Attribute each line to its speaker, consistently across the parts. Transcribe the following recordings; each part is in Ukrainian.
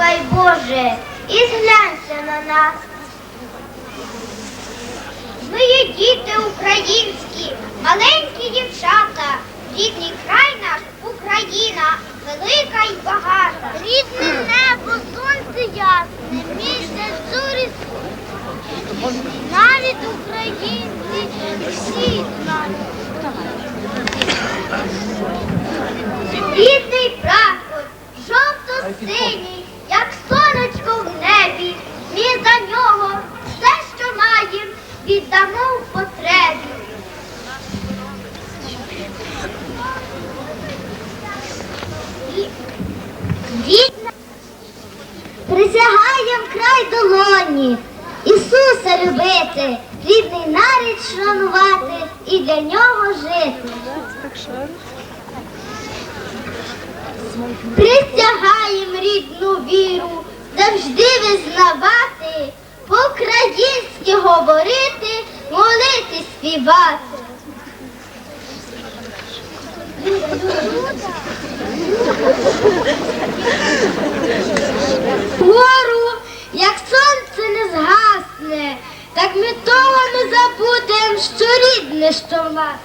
Speaker 1: Послухай, Боже, і зглянься на нас. Ми є діти українські, маленькі дівчата, рідний край наш Україна, велика і багата. Рідне небо, сонце ясне, місяць зорі навіть українці. Віддамо в потребі. Рідна Присягаєм край долоні, Ісуса любити, рідний нарід шанувати і для нього жити. Присягаєм рідну віру, завжди визнавати, по-українськи говорити, молити, співати. Гору, як сонце не згасне, так ми того не забудем, що рідне, що в нас.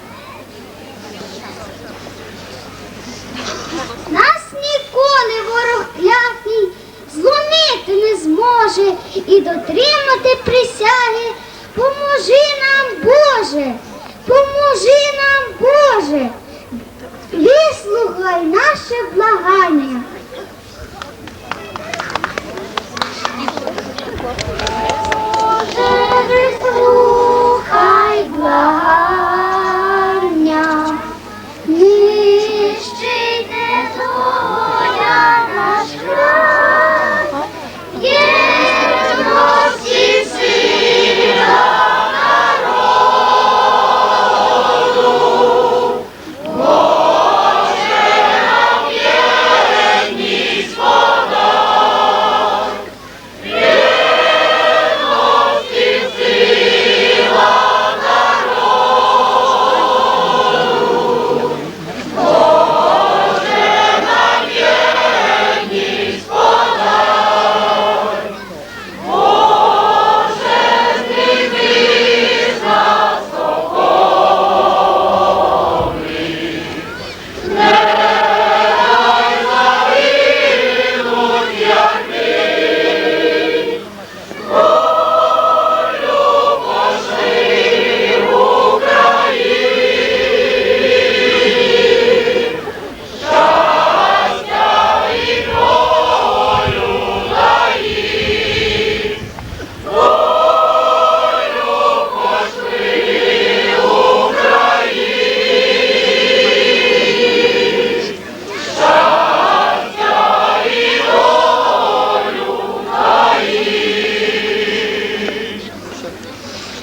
Speaker 1: Нас ніколи зможе і дотримати присяги. Поможи нам, Боже, поможи нам, Боже. Вислухай наше благання.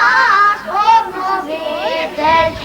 Speaker 1: наш обновитель,